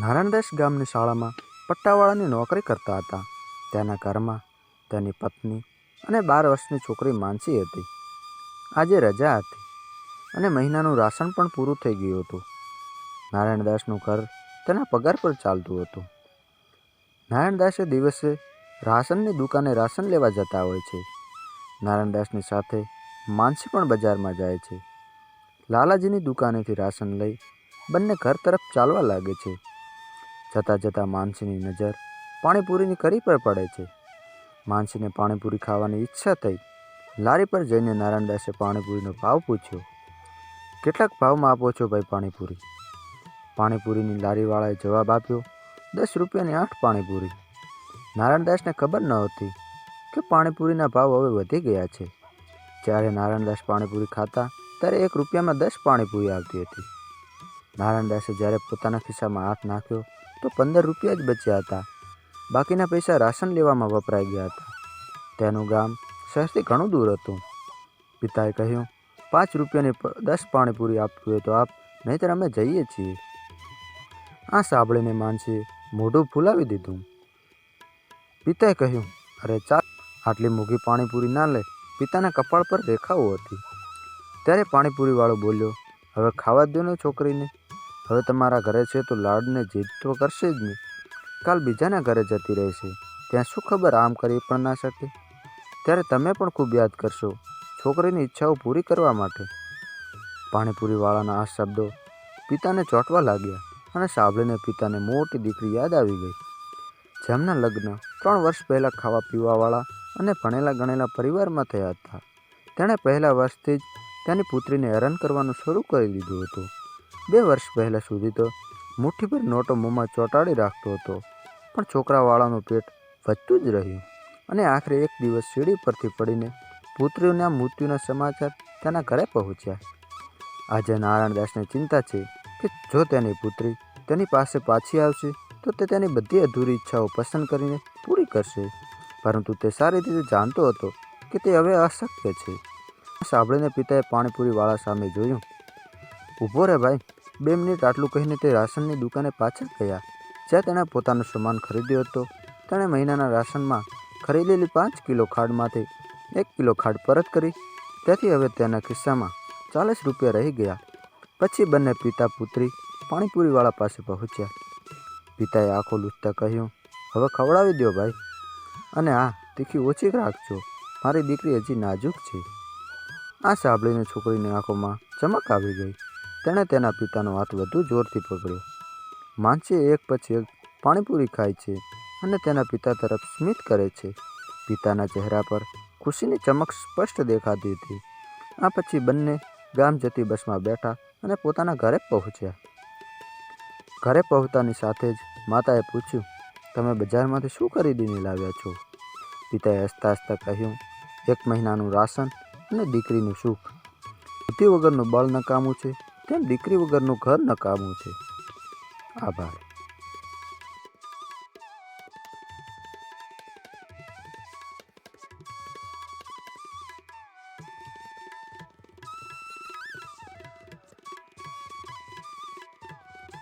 નારાયણદાસ ગામની શાળામાં પટ્ટાવાળાની નોકરી કરતા હતા. તેના ઘરમાં તેની પત્ની અને બાર વર્ષની છોકરી માનસી હતી. આજે રજા હતી અને મહિનાનું રાશન પણ પૂરું થઈ ગયું હતું. નારાયણદાસનું ઘર તેના પગાર પર ચાલતું હતું. નારાયણદાસે દિવસે રાશનની દુકાને રાશન લેવા જતા હોય છે. નારાયણદાસની સાથે માનસી પણ બજારમાં જાય છે. લાલાજીની દુકાનેથી રાશન લઈ બંને ઘર તરફ ચાલવા લાગે છે. જતાં જતાં માનસીની નજર પાણીપુરીની કરી પર પડે છે. માનસીને પાણીપુરી ખાવાની ઈચ્છા થઈ. લારી પર જઈને નારાયણદાસે પાણીપુરીનો ભાવ પૂછ્યો. કેટલાક ભાવમાં આપો છો ભાઈ પાણીપુરી? પાણીપુરીની લારીવાળાએ જવાબ આપ્યો, દસ રૂપિયાની આઠ પાણીપુરી. નારાયણદાસને ખબર ન હતી કે પાણીપુરીના ભાવ હવે વધી ગયા છે. જ્યારે નારાયણદાસ પાણીપુરી ખાતા, ત્યારે એક રૂપિયામાં દસ પાણીપુરી આવતી હતી. નારાયણદાસે જ્યારે પોતાના ખિસ્સામાં હાથ નાખ્યો તો પંદર રૂપિયા જ બચ્યા હતા. બાકીના પૈસા રાશન લેવામાં વપરાઈ ગયા હતા. તેનું ગામ શહેરથી ઘણું દૂર હતું. પિતાએ કહ્યું, પાંચ રૂપિયાની દસ પાણીપુરી આપવી હોય તો આપ, નહીંતર અમે જઈએ છીએ. આ સાંભળીને માનસી મોઢું ફૂલાવી દીધું. પિતાએ કહ્યું, અરે ચાલ આટલી મોંઘી પાણીપુરી ના લે. પિતાના કપાળ પર રેખાઓ હતી. ત્યારે પાણીપુરીવાળો બોલ્યો, હવે ખાવા દો ને છોકરીને. હવે તમારા ઘરે છે તો લાડને જીદ તો કરશે જ નહીં કાલ બીજાના ઘરે જતી રહેશે. ત્યાં શું ખબર આમ કરી પણ ના શકે? ત્યારે તમે પણ ખૂબ યાદ કરશો છોકરીની ઈચ્છાઓ પૂરી કરવા માટે. પાણીપુરીવાળાના આ શબ્દો પિતાને ચોંટવા લાગ્યા અને સાંભળીને પિતાને મોટી દીકરી યાદ આવી ગઈ. જેમના લગ્ન ત્રણ વર્ષ પહેલાં ખાવા પીવાવાળા અને ભણેલા ગણેલા પરિવારમાં થયા હતા. તેણે પહેલા વર્ષથી જ તેની પુત્રીને હેરાન કરવાનું શરૂ કરી દીધું હતું. બે વર્ષ પહેલાં સુધી તો મુઠ્ઠીભર નોટો મોંમાં ચોંટાડી રાખતો હતો. પણ છોકરાવાળાનું પેટ વધતું જ રહ્યું અને આખરે એક દિવસ સીડી પરથી પડીને પુત્રીઓના મૃત્યુના સમાચાર તેના ઘરે પહોંચ્યા. આજે નારાયણદાસને ચિંતા છે કે જો તેની પુત્રી તેની પાસે પાછી આવશે, તો તે તેની બધી અધૂરી ઈચ્છાઓ પસંદ કરીને પૂરી કરશે. પરંતુ તે સારી રીતે જાણતો હતો કે તે હવે અશક્ય છે. સાંભળીને પિતાએ પાણીપુરીવાળા સામે જોયું. ઊભો રે ભાઈ બે મિનિટ આટલું કહીને તે રાશનની દુકાને પાછળ ગયા. જ્યાં તેણે પોતાનો સામાન ખરીદ્યો હતો. તેણે મહિનાના રાશનમાં ખરીદેલી પાંચ કિલો ખાડમાંથી એક કિલો ખાડ પરત કરી. તેથી હવે તેના ખિસ્સામાં ચાલીસ રૂપિયા રહી ગયા. પછી બંને પિતા પુત્રી પાણીપુરીવાળા પાસે પહોંચ્યા. પિતાએ આંખો લૂછતા કહ્યું, હવે ખવડાવી દો ભાઈ. અને આ તીખી ઓછી રાખજો મારી દીકરી હજી નાજુક છે. આ સાંભળીને છોકરીની આંખોમાં ચમક આવી ગઈ. તેણે તેના પિતાનો હાથ વધુ જોરથી પકડ્યો. માનસી એક પછી એક પાણીપુરી ખાય છે અને તેના પિતા તરફ સ્મિત કરે છે. પિતાના ચહેરા પર ખુશીની ચમક સ્પષ્ટ દેખાતી હતી. આ પછી બંને ગામ જતી બસમાં બેઠા અને પોતાના ઘરે પહોંચ્યા. ઘરે પહોંચતાની સાથે જ માતાએ પૂછ્યું, તમે બજારમાંથી શું ખરીદીને લાવ્યા છો? પિતાએ હસતા હસતા કહ્યું, એક મહિનાનું રાશન અને દીકરીનું સુખ. બુદ્ધિ વગરનું બળ નકામું છે. તેમ દીકરી વગરનું ઘર નકામું છે? આભાર.